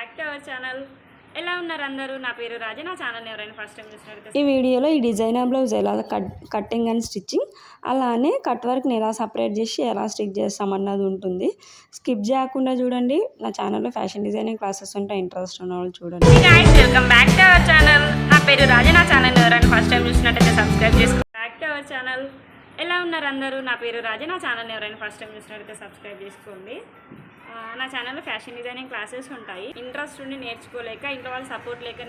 Back to our channel ఎలా ఉన్నారు అందరూ? నా పేరు రాజా. నా ఛానల్ ఎవరైనా ఫస్ట్ టైం చూసినట్లయితే ఈ వీడియోలో ఈ డిజైనర్ బ్లౌజ్ ఎలా కట్ కటింగ్ అండ్ స్టిచ్చింగ్ అలానే కట్ వర్క్ని ఎలా సపరేట్ చేసి ఎలా స్టిచ్ చేస్తామన్నది ఉంటుంది. స్కిప్ చేయకుండా చూడండి. నా ఛానల్లో ఫ్యాషన్ డిజైనింగ్ క్లాసెస్ ఉంటాయి ఇంట్రెస్ట్ ఉన్న వాళ్ళు చూడండి. Welcome back to our channel నా పేరు రాజా. నా ఛానల్ ఎవరైనా ఫస్ట్ టైం చూసినట్టయితే సబ్స్క్రైబ్ చేసుకో బ్యాక్ టు అవర్ ఛానల్ ఎలా ఉన్నారు అందరూ? నా పేరు రాజా. నా ఛానల్ ఎవరైనా ఫస్ట్ టైం చూసినట్టయితే సబ్స్క్రైబ్ చేసుకోండి. నా ఛానల్లో ఫ్యాషన్ డిజైనింగ్ క్లాసెస్ ఉంటాయి. ఇంట్రెస్ట్ ఉండి నేర్చుకోలేక ఇంట్లో వాళ్ళ సపోర్ట్ లేక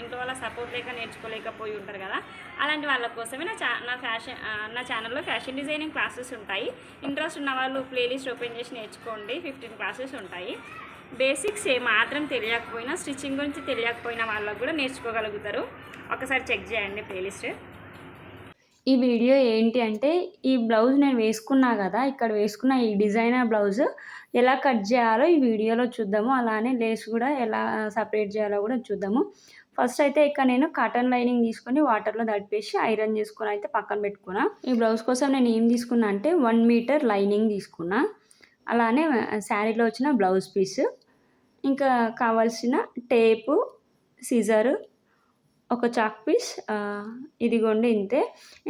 ఇంట్లో వాళ్ళ సపోర్ట్ లేక నేర్చుకోలేకపోయి ఉంటారు కదా. అలాంటి వాళ్ళ కోసమే నా ఛా నా ఫ్యాషన్ నా ఛానల్లో ఫ్యాషన్ డిజైనింగ్ క్లాసెస్ ఉంటాయి. ఇంట్రెస్ట్ ఉన్న వాళ్ళు ప్లేలిస్ట్ ఓపెన్ చేసి నేర్చుకోండి. ఫిఫ్టీన్ క్లాసెస్ ఉంటాయి. బేసిక్స్ ఏ మాత్రం తెలియకపోయినా స్టిచ్చింగ్ గురించి తెలియకపోయినా వాళ్ళకు కూడా నేర్చుకోగలుగుతారు. ఒకసారి చెక్ చేయండి ప్లేలిస్ట్ ఈ వీడియో ఏంటి అంటే ఈ బ్లౌజ్ నేను వేసుకున్నా కదా ఇక్కడ వేసుకున్న ఈ డిజైనర్ బ్లౌజ్ ఎలా కట్ చేయాలో ఈ వీడియోలో చూద్దాము. అలానే లేస్ కూడా ఎలా సపరేట్ చేయాలో కూడా చూద్దాము. ఫస్ట్ అయితే ఇక్కడ నేను కాటన్ లైనింగ్ తీసుకొని వాటర్లో తడిపేసి ఐరన్ చేసుకుని అయితే పక్కన పెట్టుకున్నా. ఈ బ్లౌజ్ కోసం నేను ఏం తీసుకున్నా అంటే వన్ మీటర్ లైనింగ్ తీసుకున్నా. అలానే శారీలో వచ్చిన బ్లౌజ్ పీస్. ఇంకా కావాల్సిన టేపు సిజరు ఒక చాక్ పీస్ ఇదిగోండి ఇంతే.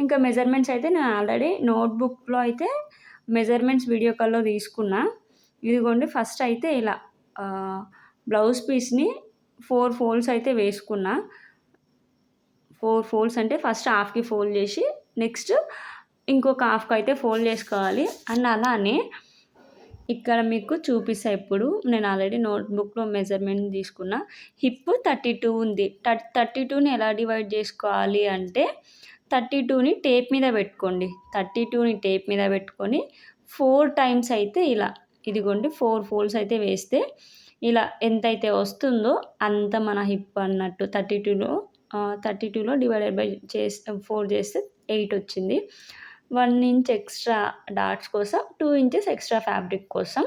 ఇంకా మెజర్మెంట్స్ అయితే నేను ఆల్రెడీ నోట్బుక్లో అయితే మెజర్మెంట్స్ వీడియో కాల్లో తీసుకున్నా. ఇదిగోండి ఫస్ట్ అయితే ఇలా బ్లౌజ్ పీస్ని ఫోర్ ఫోల్డ్స్ అయితే వేసుకున్నా. ఫోర్ ఫోల్డ్స్ అంటే ఫస్ట్ హాఫ్కి ఫోల్డ్ చేసి నెక్స్ట్ ఇంకొక హాఫ్కి అయితే ఫోల్డ్ చేసుకోవాలి అండ్ అలానే ఇక్కడ మీకు చూపిస్తా ఇప్పుడు. నేను ఆల్రెడీ నోట్బుక్లో మెజర్మెంట్ తీసుకున్నా. హిప్ థర్టీ టూ ఉంది. థర్టీ టూని ఎలా డివైడ్ చేసుకోవాలి అంటే థర్టీ టూని టేప్ మీద పెట్టుకోండి. థర్టీ టూని టేప్ మీద పెట్టుకొని ఫోర్ టైమ్స్ అయితే ఇలా ఇదిగోండి ఫోర్ ఫోల్డ్స్ అయితే వేస్తే ఇలా ఎంతైతే వస్తుందో అంత మన హిప్ అన్నట్టు థర్టీ టూలో థర్టీ టూలో డివైడెడ్ బై చేస్తే ఫోర్ చేస్తే ఎయిట్ వచ్చింది. వన్ ఇంచ్ ఎక్స్ట్రా డాట్స్ కోసం టూ ఇంచెస్ ఎక్స్ట్రా ఫ్యాబ్రిక్ కోసం.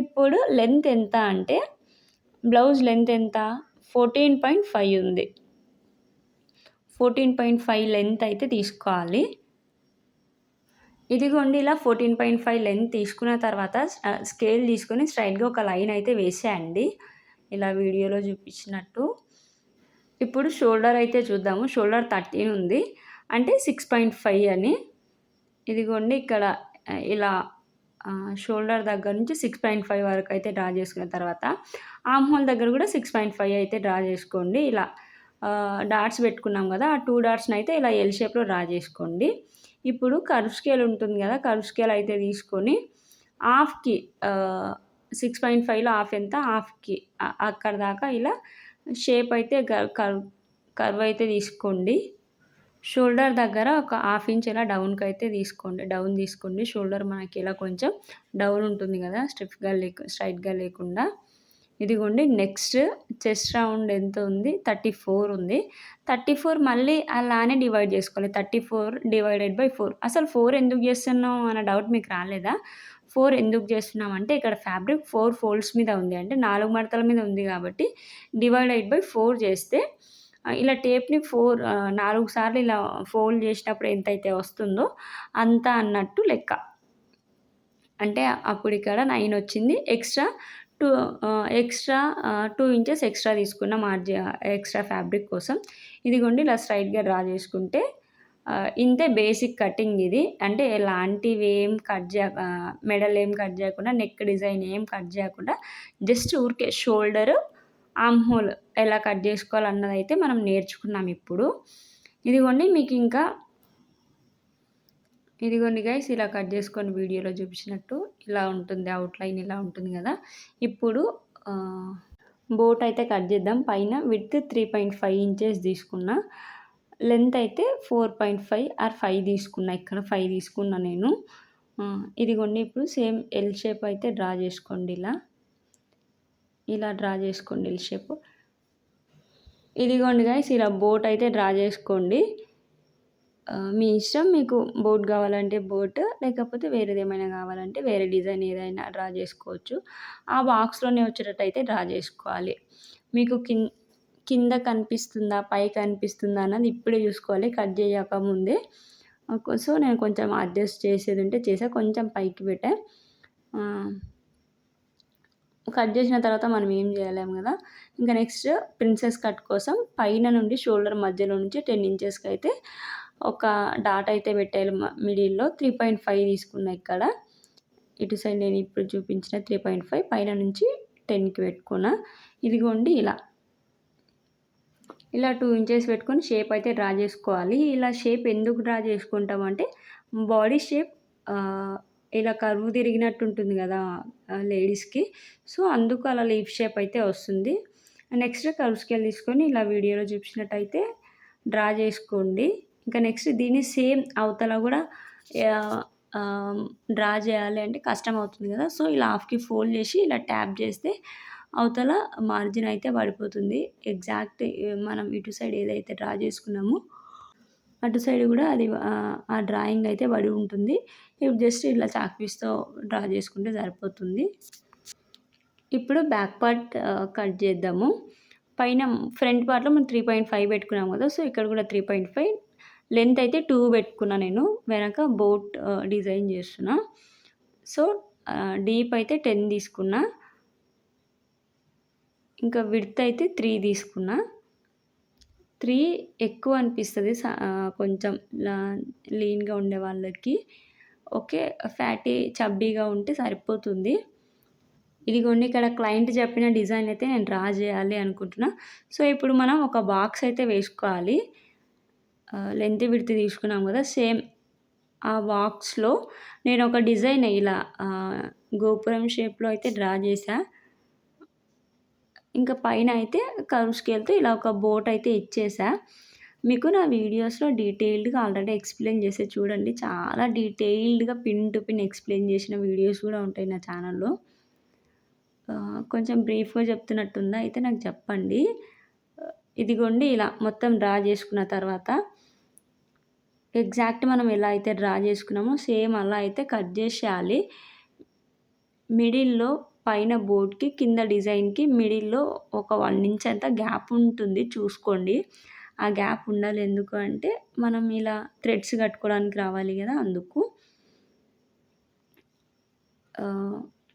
ఇప్పుడు లెంత్ ఎంత అంటే బ్లౌజ్ లెంత్ ఎంత? ఫోర్టీన్ పాయింట్ ఫైవ్ ఉంది. ఫోర్టీన్ పాయింట్ ఫైవ్ లెంత్ అయితే తీసుకోవాలి. ఇదిగోండి ఇలా ఫోర్టీన్ పాయింట్ ఫైవ్ లెంత్ తీసుకున్న తర్వాత స్కేల్ తీసుకొని స్ట్రైట్గా ఒక లైన్ అయితే వేసేయండి. ఇలా వీడియోలో చూపించినట్టు. ఇప్పుడు షోల్డర్ అయితే చూద్దాము. షోల్డర్ థర్టీన్ ఉంది. అంటే సిక్స్ పాయింట్ ఫైవ్ అని. ఇదిగోండి ఇక్కడ ఇలా షోల్డర్ దగ్గర నుంచి సిక్స్ పాయింట్ ఫైవ్ వరకు అయితే డ్రా చేసుకున్న తర్వాత ఆమ్ హోల్ దగ్గర కూడా సిక్స్ పాయింట్ ఫైవ్ అయితే డ్రా చేసుకోండి. ఇలా డాట్స్ పెట్టుకున్నాం కదా ఆ టూ డాట్స్ని అయితే ఇలా ఎల్ షేప్లో డ్రా చేసుకోండి. ఇప్పుడు కర్వ్ స్కేల్ ఉంటుంది కదా కర్వ్ స్కేల్ అయితే తీసుకొని హాఫ్కి సిక్స్ పాయింట్ ఫైవ్లో హాఫ్ ఎంత? హాఫ్కి అక్కడ దాకా ఇలా షేప్ అయితే కర్వ్ కర్వ్ అయితే తీసుకోండి. షోల్డర్ దగ్గర ఒక హాఫ్ ఇంచ్ ఇలా డౌన్కి అయితే తీసుకోండి. డౌన్ తీసుకోండి. షోల్డర్ మనకి ఇలా కొంచెం డౌన్ ఉంటుంది కదా స్ట్రిప్గా లేకు స్ట్రైట్గా లేకుండా. ఇదిగోండి నెక్స్ట్ చెస్ట్ రౌండ్ ఎంత ఉంది? థర్టీ ఫోర్ ఉంది. థర్టీ ఫోర్ మళ్ళీ అలానే డివైడ్ చేసుకోవాలి. Thirty four divided by four. అసలు ఫోర్ ఎందుకు చేస్తున్నాం అన్న డౌట్ మీకు రాలేదా? ఫోర్ ఎందుకు చేస్తున్నాం అంటే ఇక్కడ ఫ్యాబ్రిక్ ఫోర్ ఫోల్డ్స్ మీద ఉంది. అంటే నాలుగు మడతల మీద ఉంది కాబట్టి డివైడెడ్ బై ఫోర్ చేస్తే ఇలా టేప్ని ఫోర్ నాలుగు సార్లు ఇలా ఫోల్డ్ చేసినప్పుడు ఎంతైతే వస్తుందో అంత అన్నట్టు లెక్క. అంటే అప్పుడు ఇక్కడ నైన్ వచ్చింది. Extra two extra two inches extra తీసుకున్న మార్జి ఎక్స్ట్రా ఫ్యాబ్రిక్ కోసం. ఇదిగోండి ఇలా స్ట్రైట్గా డ్రా చేసుకుంటే ఇంతే బేసిక్ కటింగ్ ఇది. అంటే ఎలాంటివి ఏం కట్ చేయ మెడల్ ఏం కట్ చేయకుండా నెక్ డిజైన్ ఏం కట్ చేయకుండా జస్ట్ ఊరికే షోల్డర్ ఆమ్ హోల్ ఎలా కట్ చేసుకోవాలన్నది అయితే మనం నేర్చుకున్నాం ఇప్పుడు. ఇదిగోండి మీకు ఇంకా ఇదిగోండి గైస్ ఇలా కట్ చేసుకొని వీడియోలో చూపించినట్టు ఇలా ఉంటుంది అవుట్లైన్ ఇలా ఉంటుంది కదా. ఇప్పుడు బోట్ అయితే కట్ చేద్దాం. పైన with three point five inches తీసుకున్నా. లెంత్ అయితే four point five or five తీసుకున్నా. ఇక్కడ ఫైవ్ తీసుకున్నా నేను. ఇదిగోండి ఇప్పుడు సేమ్ ఎల్ షేప్ అయితే డ్రా చేసుకోండి ఇలా. ఇలా డ్రా చేసుకోండి ఎల్ షేప్ ఇదిగోండి గాయస్ ఇలా బోట్ అయితే డ్రా చేసుకోండి. మీ ఇష్టం మీకు బోట్ కావాలంటే బోట్ లేకపోతే వేరేది ఏమైనా కావాలంటే వేరే డిజైన్ ఏదైనా డ్రా చేసుకోవచ్చు. ఆ బాక్స్లోనే వచ్చేటట్టు అయితే డ్రా చేసుకోవాలి. మీకు కింద కింద కనిపిస్తుందా పై కనిపిస్తుందా అన్నది ఇప్పుడే చూసుకోవాలి కట్ చేయక ముందే. సో నేను కొంచెం అడ్జస్ట్ చేసేది ఉంటే చేసా కొంచెం పైకి పెట్టా. కట్ చేసిన తర్వాత మనం ఏం చేయలేము కదా. ఇంకా నెక్స్ట్ ప్రిన్సెస్ కట్ కోసం పైన నుండి షోల్డర్ మధ్యలో నుంచి టెన్ ఇంచెస్కి అయితే ఒక డాట్ అయితే పెట్టాలి మిడిల్లో త్రీ పాయింట్ ఫైవ్ తీసుకున్నా ఇక్కడ. ఇటు సైడ్ నేను ఇప్పుడు చూపించిన త్రీ పాయింట్ ఫైవ్ పైన నుంచి టెన్కి పెట్టుకున్నా. ఇదిగోండి ఇలా. ఇలా టూ ఇంచెస్ పెట్టుకొని షేప్ అయితే డ్రా చేసుకోవాలి. ఇలా షేప్ ఎందుకు డ్రా చేసుకుంటామంటే బాడీ షేప్ ఇలా కరువు తిరిగినట్టు ఉంటుంది కదా లేడీస్కి. సో అందుకు అలా లీఫ్ షేప్ అయితే వస్తుంది. నెక్స్ట్ కరువు స్కేల్ తీసుకొని ఇలా వీడియోలో చూపించినట్టయితే డ్రా చేసుకోండి. ఇంకా నెక్స్ట్ దీన్ని సేమ్ అవతల కూడా డ్రా చేయాలి అంటే కష్టం అవుతుంది కదా. సో ఇలా హాఫ్కి ఫోల్డ్ చేసి ఇలా ట్యాప్ చేస్తే అవతల మార్జిన్ అయితే పడిపోతుంది. ఎగ్జాక్ట్ మనం ఇటు సైడ్ ఏదైతే డ్రా చేసుకున్నామో అటు సైడ్ కూడా అది ఆ డ్రాయింగ్ అయితే పడి ఉంటుంది. ఇప్పుడు జస్ట్ ఇట్లా చాక్పీస్తో డ్రా చేసుకుంటే సరిపోతుంది. ఇప్పుడు బ్యాక్ పార్ట్ కట్ చేద్దాము. పైన ఫ్రంట్ పార్ట్లో మనం త్రీ పాయింట్ ఫైవ్ పెట్టుకున్నాం కదా సో ఇక్కడ కూడా త్రీ పాయింట్ ఫైవ్ లెంత్ అయితే టూ పెట్టుకున్నా నేను వెనక బోట్ డిజైన్ చేస్తున్నా. సో డీప్ అయితే టెన్ తీసుకున్నా. ఇంకా విడ్త్ అయితే త్రీ తీసుకున్నా. త్రీ ఎక్కువ అనిపిస్తుంది కొంచెం లీన్గా ఉండే వాళ్ళకి. ఓకే ఫ్యాటీ చబ్బీగా ఉంటే సరిపోతుంది. ఇదిగోండి ఇక్కడ క్లయింట్ చెప్పిన డిజైన్ అయితే నేను డ్రా చేయాలి అనుకుంటున్నా. సో ఇప్పుడు మనం ఒక బాక్స్ అయితే వేసుకోవాలి. లెంత్ విడితే తీసుకున్నాం కదా సేమ్ ఆ బాక్స్లో నేను ఒక డిజైన్ ఇలా గోపురం షేప్లో అయితే డ్రా చేశా. ఇంకా పైన అయితే కర్వ్ స్కేల్తో ఇలా ఒక బోట్ అయితే ఇచ్చేసా మీకు నా వీడియోస్లో డీటెయిల్డ్గా ఆల్రెడీ ఎక్స్ప్లెయిన్ చేసే చూడండి. చాలా డీటెయిల్డ్గా పిన్ టు పిన్ ఎక్స్ప్లెయిన్ చేసిన వీడియోస్ కూడా ఉంటాయి నా ఛానల్లో కొంచెం బ్రీఫ్గా చెప్తున్నట్టుందా? అయితే నాకు చెప్పండి. ఇదిగోండి ఇలా మొత్తం డ్రా చేసుకున్న తర్వాత ఎగ్జాక్ట్ మనం ఎలా అయితే డ్రా చేసుకున్నామో సేమ్ అలా అయితే కట్ చేసేయాలి. మిడిల్లో పైన బోర్డ్కి కింద డిజైన్కి మిడిల్లో ఒక వన్ ఇంచ్ అంత గ్యాప్ ఉంటుంది. చూసుకోండి. ఆ గ్యాప్ ఉండాలి ఎందుకు అంటే మనం ఇలా థ్రెడ్స్ కట్టుకోవడానికి రావాలి కదా అందుకు.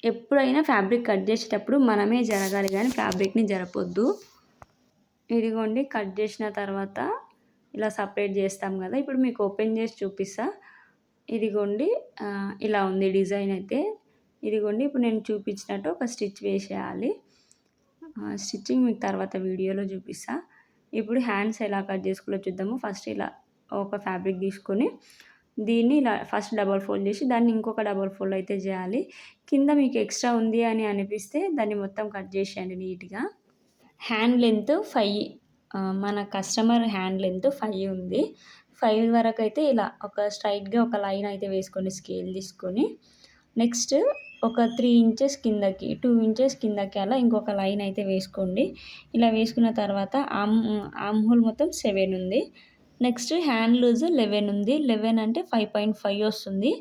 ఎప్పుడైనా ఫ్యాబ్రిక్ కట్ చేసేటప్పుడు మనమే జరగాలి కానీ ఫ్యాబ్రిక్ని జరపొద్దు. ఇదిగోండి కట్ చేసిన తర్వాత ఇలా సపరేట్ చేస్తాం కదా ఇప్పుడు మీకు ఓపెన్ చేసి చూపిస్తా. ఇదిగోండి ఇలా ఉంది డిజైన్ అయితే. ఇదిగోండి ఇప్పుడు నేను చూపించినట్టు ఒక స్టిచ్ వేసేయాలి. స్టిచ్చింగ్ మీకు తర్వాత వీడియోలో చూపిస్తా. ఇప్పుడు హ్యాండ్స్ ఎలా కట్ చేసుకోవాలో చూద్దాము. ఫస్ట్ ఇలా ఒక ఫ్యాబ్రిక్ తీసుకొని దీన్ని ఇలా ఫస్ట్ డబల్ ఫోల్డ్ చేసి దాన్ని ఇంకొక డబల్ ఫోల్డ్ అయితే చేయాలి. కింద మీకు ఎక్స్ట్రా ఉంది అని అనిపిస్తే దాన్ని మొత్తం కట్ చేసేయండి నీట్గా. హ్యాండ్ లెంత్ ఫైవ్ మన కస్టమర్ హ్యాండ్ లెంత్ ఫైవ్ ఉంది. ఫైవ్ వరకు అయితే ఇలా ఒక స్ట్రైట్గా ఒక లైన్ అయితే వేసుకొని స్కేల్ తీసుకొని నెక్స్ట్ ఒక త్రీ ఇంచెస్ కిందకి టూ ఇంచెస్ కిందకి అలా ఇంకొక లైన్ అయితే వేసుకోండి. ఇలా వేసుకున్న తర్వాత ఆమ్ ఆమ్ హోల్ మొత్తం సెవెన్ ఉంది. నెక్స్ట్ హ్యాండ్ లూజ్ లెవెన్ ఉంది. లెవెన్ అంటే ఫైవ్ పాయింట్ ఫైవ్ వస్తుంది.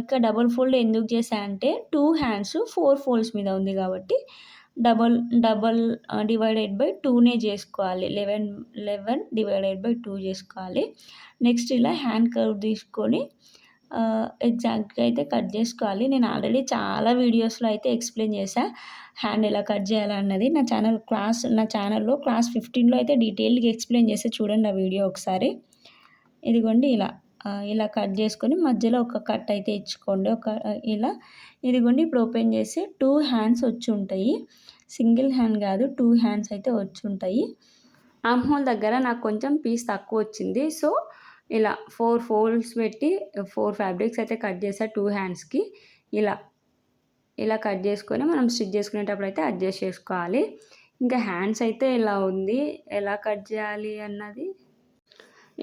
ఇక్కడ డబల్ ఫోల్డ్ ఎందుకు చేశా అంటే టూ హ్యాండ్స్ ఫోర్ ఫోల్డ్స్ మీద ఉంది కాబట్టి డబల్ డబల్ డివైడెడ్ బై టూనే చేసుకోవాలి. Eleven eleven divided by two చేసుకోవాలి. నెక్స్ట్ ఇలా హ్యాండ్ కర్వ్ తీసుకొని ఎగ్జాక్ట్గా అయితే కట్ చేసుకోవాలి. నేను ఆల్రెడీ చాలా వీడియోస్లో అయితే ఎక్స్ప్లెయిన్ చేశాను హ్యాండ్ ఎలా కట్ చేయాలన్నది. నా ఛానల్ క్లాస్ నా ఛానల్లో క్లాస్ ఫిఫ్టీన్లో అయితే డీటెయిల్గా ఎక్స్ప్లెయిన్ చేస్తే చూడండి ఆ వీడియో ఒకసారి. ఇదిగోండి ఇలా. ఇలా కట్ చేసుకొని మధ్యలో ఒక కట్ అయితే ఇచ్చుకోండి. ఒక ఇలా ఇదిగోండి ఇప్పుడు ఓపెన్ చేసి టూ హ్యాండ్స్ వచ్చి ఉంటాయి. సింగిల్ హ్యాండ్ కాదు టూ హ్యాండ్స్ అయితే వచ్చి ఉంటాయి. ఆమ్ హోల్ దగ్గర నాకు కొంచెం పీస్ తక్కువ వచ్చింది. సో ఇలా ఫోర్ ఫోల్డ్స్ పెట్టి ఫోర్ ఫ్యాబ్రిక్స్ అయితే కట్ చేసా టూ హ్యాండ్స్కి. ఇలా ఇలా కట్ చేసుకొని మనం స్టిచ్ చేసుకునేటప్పుడు అయితే అడ్జస్ట్ చేసుకోవాలి. ఇంకా హ్యాండ్స్ అయితే ఇలా ఉంది? ఎలా కట్ చేయాలి అన్నది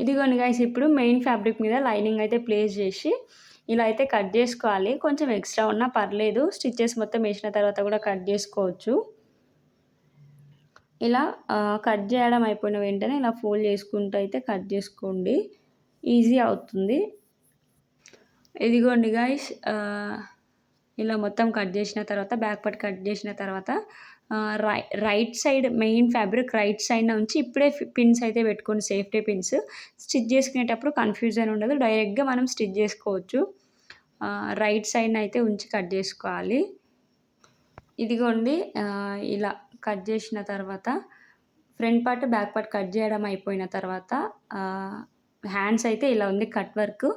ఇదిగోండి గైస్ ఇప్పుడు మెయిన్ ఫ్యాబ్రిక్ మీద లైనింగ్ అయితే ప్లేస్ చేసి ఇలా అయితే కట్ చేసుకోవాలి. కొంచెం ఎక్స్ట్రా ఉన్నా పర్లేదు. స్టిచ్చెస్ మొత్తం వేసిన తర్వాత కూడా కట్ చేసుకోవచ్చు. ఇలా కట్ చేయడం అయిపోయిన వెంటనే ఇలా ఫోల్డ్ చేసుకుంటూ అయితే కట్ చేసుకోండి. ఈజీ అవుతుంది. ఇదిగోండి గాయస్ ఇలా మొత్తం కట్ చేసిన తర్వాత బ్యాక్ పార్ట్ కట్ చేసిన తర్వాత రై right side main fabric right side నుంచి ఇప్పుడే పిన్స్ అయితే పెట్టుకోండి సేఫ్టీ పిన్స్ స్టిచ్ చేసుకునేటప్పుడు కన్ఫ్యూజన్ ఉండదు డైరెక్ట్గా మనం స్టిచ్ చేసుకోవచ్చు. రైట్ సైడ్ అయితే ఉంచి కట్ చేసుకోవాలి. ఇదిగోండి ఇలా కట్ చేసిన తర్వాత front part back part cut చేయడం అయిపోయిన తర్వాత హ్యాండ్స్ అయితే ఇలా ఉంది కట్ వర్క్.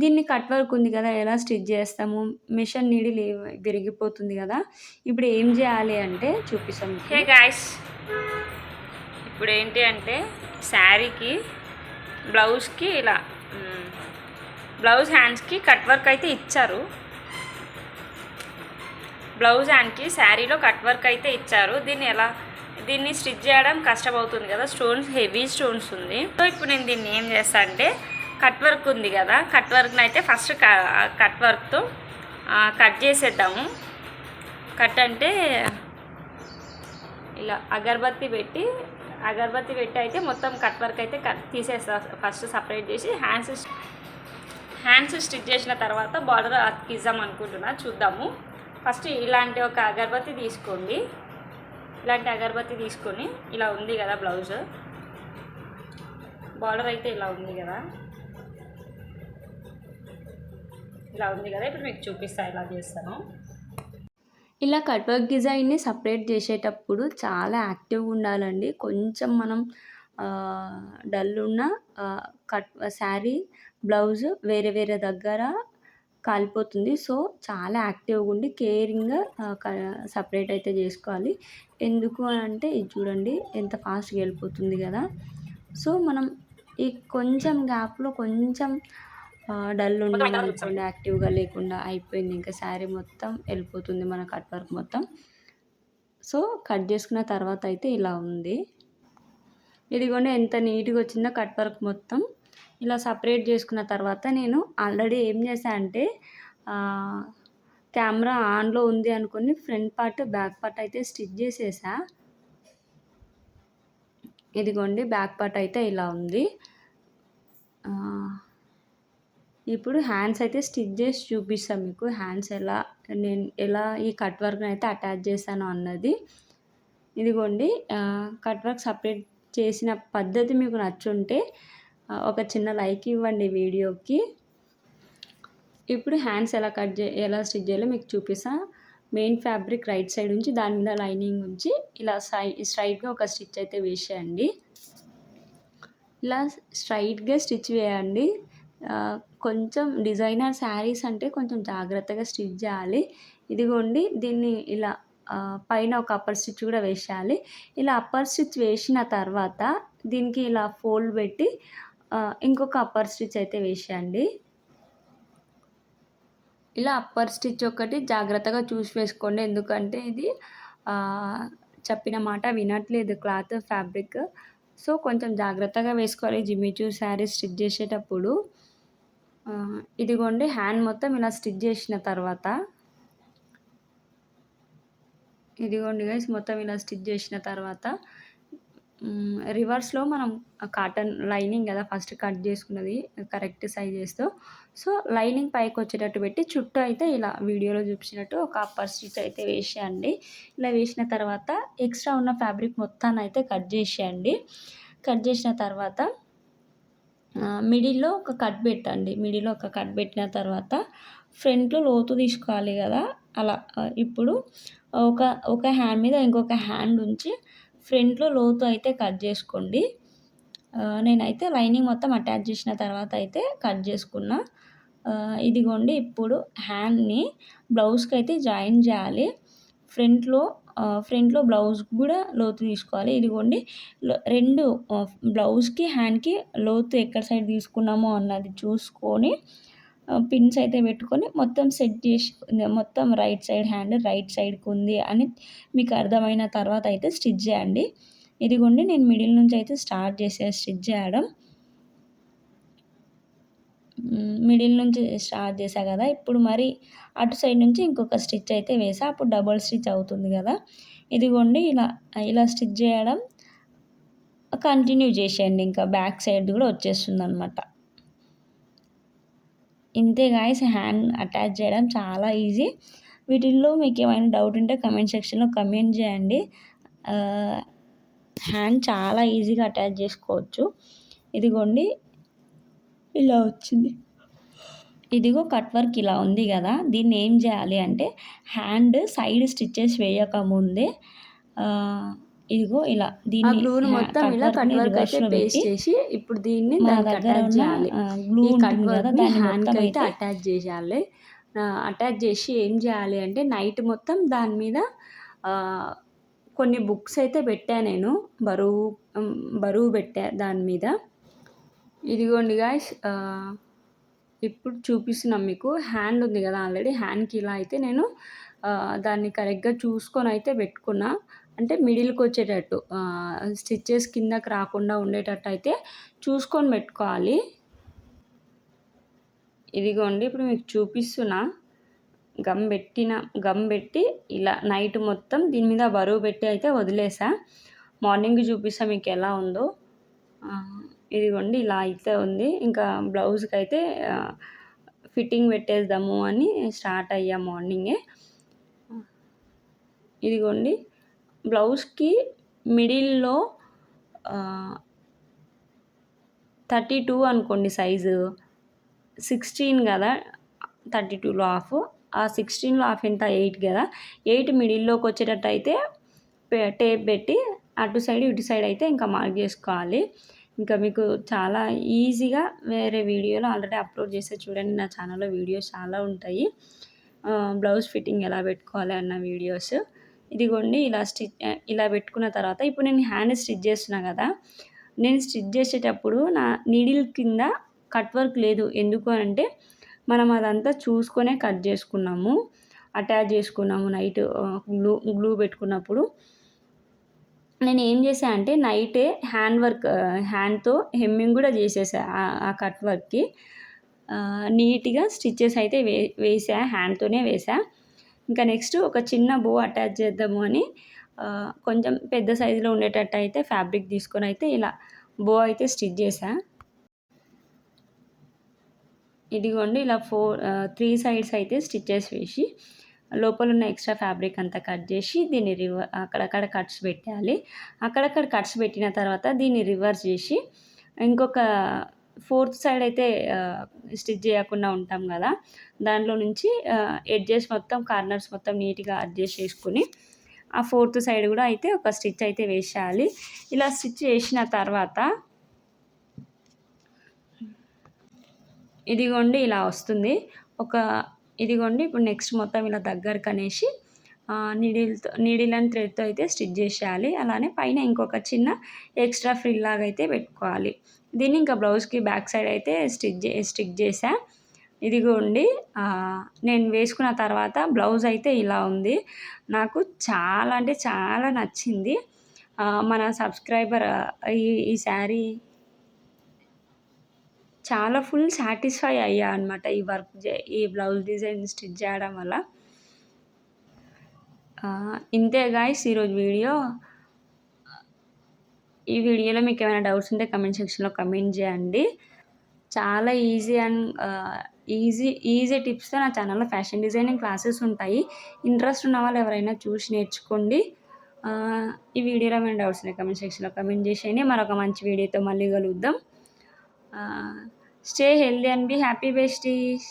దీన్ని కట్ వర్క్ ఉంది కదా ఎలా స్టిచ్ చేస్తాము? మిషన్ నీడిల్ విరిగిపోతుంది కదా. ఇప్పుడు ఏం చేయాలి అంటే చూపిస్తాం హే గాయస్ ఇప్పుడు ఏంటి అంటే శారీకి బ్లౌజ్కి ఇలా బ్లౌజ్ హ్యాండ్స్కి కట్ వర్క్ అయితే ఇచ్చారు. బ్లౌజ్ హ్యాండ్కి శారీలో కట్ వర్క్ అయితే ఇచ్చారు. దీన్ని ఎలా దీన్ని స్టిచ్ చేయడం కష్టమవుతుంది కదా. స్టోన్స్ హెవీ స్టోన్స్ ఉంది. సో ఇప్పుడు నేను దీన్ని ఏం చేస్తా అంటే కట్ వర్క్ ఉంది కదా. కట్ వర్క్ని అయితే ఫస్ట్ కట్ వర్క్తో కట్ చేసేద్దాము. కట్ అంటే ఇలా అగరబత్తి పెట్టి అగరబత్తి పెట్టి అయితే మొత్తం కట్ వర్క్ అయితే కట్ తీసేస్తా. ఫస్ట్ సపరేట్ చేసి హ్యాండ్స్ హ్యాండ్స్ స్టిచ్ చేసిన తర్వాత బార్డర్ అతికిద్దాం అనుకుంటున్నా. చూద్దాము. ఫస్ట్ ఇలాంటి ఒక అగరబత్తి తీసుకోండి. ఇలాంటి అగరబత్తి తీసుకొని ఇలా ఉంది కదా బ్లౌజ్. బార్డర్ అయితే ఇలా ఉంది కదా. ఇలా ఉంది కదా. ఇప్పుడు మీకు చూపిస్తా ఇలా చేస్తాను. ఇలా కట్ వర్క్ డిజైన్ని సపరేట్ చేసేటప్పుడు చాలా యాక్టివ్గా ఉండాలండి. కొంచెం మనం డల్ ఉన్న కట్ శారీ బ్లౌజ్ వేరే వేరే దగ్గర కాలిపోతుంది. సో చాలా యాక్టివ్గా ఉండి కేరింగ్గా సపరేట్ అయితే చేసుకోవాలి. ఎందుకు అని అంటే ఇది చూడండి ఎంత ఫాస్ట్గా వెళ్ళిపోతుంది కదా. సో మనం ఈ కొంచెం గ్యాప్లో కొంచెం డల్ అనుకోండి యాక్టివ్గా లేకుండా అయిపోయింది. ఇంకా శారీ మొత్తం వెళ్ళిపోతుంది మన కట్ వర్క్ మొత్తం. సో కట్ చేసుకున్న తర్వాత అయితే ఇలా ఉంది. ఇదిగోండి ఎంత నీట్గా వచ్చిందో కట్ వర్క్ మొత్తం. ఇలా సపరేట్ చేసుకున్న తర్వాత నేను ఆల్రెడీ ఏం చేశా అంటే కెమెరా ఆన్లో ఉంది అనుకుని ఫ్రంట్ పార్ట్ బ్యాక్ పార్ట్ అయితే స్టిచ్ చేసేసా ఇదిగోండి బ్యాక్ పార్ట్ అయితే ఇలా ఉంది. ఇప్పుడు హ్యాండ్స్ అయితే స్టిచ్ చేసి చూపిస్తాను మీకు. హ్యాండ్స్ ఎలా నేను ఎలా ఈ కట్ వర్క్ని అయితే అటాచ్ చేశాను అన్నది. ఇదిగోండి కట్ వర్క్ సపరేట్ చేసిన పద్ధతి మీకు నచ్చుంటే ఒక చిన్న లైక్ ఇవ్వండి వీడియోకి. ఇప్పుడు హ్యాండ్స్ ఎలా కట్ చే ఎలా స్టిచ్ చేయాలో మీకు చూపిస్తా. మెయిన్ ఫ్యాబ్రిక్ రైట్ సైడ్ ఉంచి దాని మీద లైనింగ్ ఉంచి ఇలా సై స్ట్రైట్గా ఒక స్టిచ్ అయితే వేసేయండి. ఇలా స్ట్రైట్గా స్టిచ్ వేయండి. కొంచెం డిజైనర్ శారీస్ అంటే కొంచెం జాగ్రత్తగా స్టిచ్ చేయాలి. ఇదిగోండి దీన్ని ఇలా పైన ఒక అప్పర్ స్టిచ్ కూడా వేసేయాలి. ఇలా అప్పర్ స్టిచ్ వేసిన తర్వాత దీనికి ఇలా ఫోల్డ్ పెట్టి ఇంకొక అప్పర్ స్టిచ్ అయితే వేసేయండి. ఇలా అప్పర్ స్టిచ్ ఒకటి జాగ్రత్తగా చూసి వేసుకోండి. ఎందుకంటే ఇది చెప్పిన మాట వినట్లేదు క్లాత్ ఫ్యాబ్రిక్ సో కొంచెం జాగ్రత్తగా వేసుకోవాలి. జిమ్మిచూ శారీ స్టిచ్ చేసేటప్పుడు. ఇదిగోండి హ్యాండ్ మొత్తం ఇలా స్టిచ్ చేసిన తర్వాత. ఇదిగోండి గైస్ మొత్తం ఇలా స్టిచ్ చేసిన తర్వాత రివర్స్లో మనం కాటన్ లైనింగ్ కదా ఫస్ట్ కట్ చేసుకున్నది కరెక్ట్ సైజెస్తో సో లైనింగ్ పైకి వచ్చేటట్టు పెట్టి చుట్టూ అయితే ఇలా వీడియోలో చూపించినట్టు ఒక అప్పర్ స్టిచ్ అయితే వేసేయండి. ఇలా వేసిన తర్వాత ఎక్స్ట్రా ఉన్న ఫ్యాబ్రిక్ మొత్తాన్ని అయితే కట్ చేసేయండి. కట్ చేసిన తర్వాత మిడిల్లో ఒక కట్ పెట్టండి. మిడిల్లో ఒక కట్ పెట్టిన తర్వాత ఫ్రంట్లో లోతు తీసుకోవాలి కదా. అలా ఇప్పుడు ఒక ఒక హ్యాండ్ మీద ఇంకొక హ్యాండ్ ఉంచి ఫ్రంట్లో లోతు అయితే కట్ చేసుకోండి. నేనైతే లైనింగ్ మొత్తం అటాచ్ చేసిన తర్వాత అయితే కట్ చేసుకున్నా. ఇదిగోండి ఇప్పుడు హ్యాండ్ని బ్లౌజ్కి అయితే జాయిన్ చేయాలి. ఫ్రంట్లో ఫ్రంట్లో బ్లౌజ్ కూడా లోతు తీసుకోవాలి. ఇదిగోండి రెండు బ్లౌజ్కి హ్యాండ్కి లోతు ఎక్కడ సైడ్ తీసుకున్నామో అన్నది చూసుకొని పిన్స్ అయితే పెట్టుకొని మొత్తం సెట్ చేసి మొత్తం రైట్ సైడ్ హ్యాండ్ రైట్ సైడ్కి ఉంది అని మీకు అర్థమైన తర్వాత అయితే స్టిచ్ చేయండి. ఇదిగోండి నేను మిడిల్ నుంచి అయితే స్టార్ట్ చేసే స్టిచ్ చేయడం. మిడిల్ నుంచి స్టార్ట్ చేసా కదా ఇప్పుడు మరి అటు సైడ్ నుంచి ఇంకొక స్టిచ్ అయితే వేసా అప్పుడు డబుల్ స్టిచ్ అవుతుంది కదా. ఇదిగోండి ఇలా ఇలా స్టిచ్ చేయడం. కంటిన్యూ చేసేయండి ఇంకా బ్యాక్ సైడ్ కూడా వచ్చేస్తుంది అనమాట ఇంతే గాయస్ హ్యాండ్ అటాచ్ చేయడం చాలా ఈజీ వీటిల్లో మీకు ఏమైనా డౌట్ ఉంటే కమెంట్ సెక్షన్లో కమెంట్ చేయండి. హ్యాండ్ చాలా ఈజీగా అటాచ్ చేసుకోవచ్చు. ఇదిగోండి ఇలా వచ్చింది. ఇదిగో కట్ వర్క్ ఇలా ఉంది కదా దీన్ని ఏం చేయాలి అంటే హ్యాండ్ సైడ్ స్టిచ్చెస్ వేయకముందే ఇదిగో ఇలా దీన్ని గ్లూని మొత్తం ఇలా కట్ వర్క్ అయితే పేస్ట్ చేసి ఇప్పుడు దీన్ని దానికి అటాచ్ చేయాలి. ఈ కట్ హ్యాండ్కి మొత్తం అయితే అటాచ్ చేసేయాలి అటాచ్ చేసి ఏం చేయాలి అంటే నైట్ మొత్తం దాని మీద కొన్ని బుక్స్ అయితే పెట్టా నేను. బరువు బరువు పెట్టా దాని మీద. ఇదిగోండి గాయస్ ఇప్పుడు చూపిస్తున్నాం మీకు. హ్యాండ్ ఉంది కదా ఆల్రెడీ హ్యాండ్కి ఇలా అయితే నేను దాన్ని కరెక్ట్గా చూసుకొని అయితే పెట్టుకున్నా. అంటే మిడిల్కి వచ్చేటట్టు స్టిచ్చెస్ కిందకి రాకుండా ఉండేటట్టు అయితే చూసుకొని పెట్టుకోవాలి. ఇదిగోండి ఇప్పుడు మీకు చూపిస్తున్నా. గమ్ పెట్టిన గమ్ పెట్టి ఇలా నైట్ మొత్తం దీని మీద బరువు పెట్టి అయితే వదిలేసా. మార్నింగ్ చూపిస్తా మీకు ఎలా ఉందో. ఇదిగోండి ఇలా అయితే ఉంది. ఇంకా బ్లౌజ్కి అయితే ఫిట్టింగ్ పెట్టేద్దాము అని స్టార్ట్ అయ్యా మార్నింగే. ఇదిగోండి బ్లౌజ్కి మిడిల్లో థర్టీ టూ అనుకోండి సైజు. సిక్స్టీన్ కదా థర్టీ టూలో హాఫ్. ఆ సిక్స్టీన్లో హాఫ్ ఎంత? ఎయిట్ కదా. ఎయిట్ మిడిల్లోకి వచ్చేటట్టు అయితే టేప్ పెట్టి అటు సైడ్ ఇటు సైడ్ అయితే ఇంకా మార్క్ చేసుకోవాలి. ఇంకా మీకు చాలా ఈజీగా వేరే వీడియోలో ఆల్రెడీ అప్లోడ్ చేస్తే చూడండి నా ఛానల్లో వీడియోస్ చాలా ఉంటాయి. బ్లౌజ్ ఫిట్టింగ్ ఎలా పెట్టుకోవాలి అన్న వీడియోస్. ఇదిగోండి ఇలా స్టిచ్ ఇలా పెట్టుకున్న తర్వాత ఇప్పుడు నేను హ్యాండ్ స్టిచ్ చేస్తున్నా కదా నేను స్టిచ్ చేసేటప్పుడు నా నీడిల్ కింద కట్ వర్క్ లేదు. ఎందుకు అంటే మనం అదంతా చూసుకొనే కట్ చేసుకున్నాము అటాచ్ చేసుకున్నాము నైట్ గ్లూ గ్లూ పెట్టుకున్నప్పుడు. నేను ఏం చేసా అంటే నైటే హ్యాండ్ వర్క్ హ్యాండ్తో హెమ్మింగ్ కూడా చేసేసా ఆ- ఆ కట్ వర్క్కి నీట్గా స్టిచ్చెస్ అయితే వే వేసా హ్యాండ్తోనే వేసా ఇంకా నెక్స్ట్ ఒక చిన్న బో అటాచ్ చేద్దాము అని కొంచెం పెద్ద సైజులో ఉండేటట్టు అయితే ఫ్యాబ్రిక్ తీసుకొని అయితే ఇలా బో అయితే స్టిచ్ చేసా ఇదిగోండి ఇలా ఫోర్ త్రీ సైడ్స్ అయితే స్టిచ్చెస్ వేసి లోపల ఉన్న ఎక్స్ట్రా ఫ్యాబ్రిక్ అంతా కట్ చేసి దీన్ని రివర్ అక్కడక్కడ కట్స్ పెట్టాలి. అక్కడక్కడ కట్స్ పెట్టిన తర్వాత దీన్ని రివర్స్ చేసి ఇంకొక ఫోర్త్ సైడ్ అయితే స్టిచ్ చేయకుండా ఉంటాం కదా. దాంట్లో నుంచి ఎడ్జెస్ మొత్తం కార్నర్స్ మొత్తం నీట్గా అడ్జస్ట్ చేసుకుని ఆ ఫోర్త్ సైడ్ కూడా అయితే ఒక స్టిచ్ అయితే వేసేయాలి. ఇలా స్టిచ్ చేసిన తర్వాత ఇదిగోండి ఇలా వస్తుంది. ఒక ఇదిగోండి ఇప్పుడు నెక్స్ట్ మొత్తం ఇలా దగ్గరకు అనేసి నీడిల్తో నీడిల్ అండ్ థ్రెడ్తో అయితే స్టిచ్ చేసేయాలి. అలానే పైన ఇంకొక చిన్న ఎక్స్ట్రా ఫ్రిల్ లాగా అయితే పెట్టుకోవాలి. దీన్ని ఇంకా బ్లౌజ్కి బ్యాక్ సైడ్ అయితే స్టిచ్ చే స్టిక్ చేసా ఇదిగోండి నేను వేసుకున్న తర్వాత బ్లౌజ్ అయితే ఇలా ఉంది. నాకు చాలా అంటే చాలా నచ్చింది. మన సబ్స్క్రైబర్ ఈ ఈ శారీ చాలా ఫుల్ సాటిస్ఫై అయ్యా అనమాట ఈ వర్క్ చే ఈ బ్లౌజ్ డిజైన్ స్టిచ్ చేయడం వల్ల. ఇంతే గాయస్ ఈరోజు వీడియో. ఈ వీడియోలో మీకు ఏమైనా డౌట్స్ ఉంటే కమెంట్ సెక్షన్లో కమెంట్ చేయండి. చాలా ఈజీ అండ్ ఈజీ ఈజీ టిప్స్తో నా ఛానల్లో ఫ్యాషన్ డిజైనింగ్ క్లాసెస్ ఉంటాయి. ఇంట్రెస్ట్ ఉన్న వాళ్ళు ఎవరైనా చూసి నేర్చుకోండి. ఈ వీడియోలో ఏమైనా డౌట్స్ ఉన్నాయి కమెంట్ సెక్షన్లో కమెంట్ చేసేయండి. మరొక మంచి వీడియోతో మళ్ళీ కలుద్దాం. Stay healthy and be happy besties.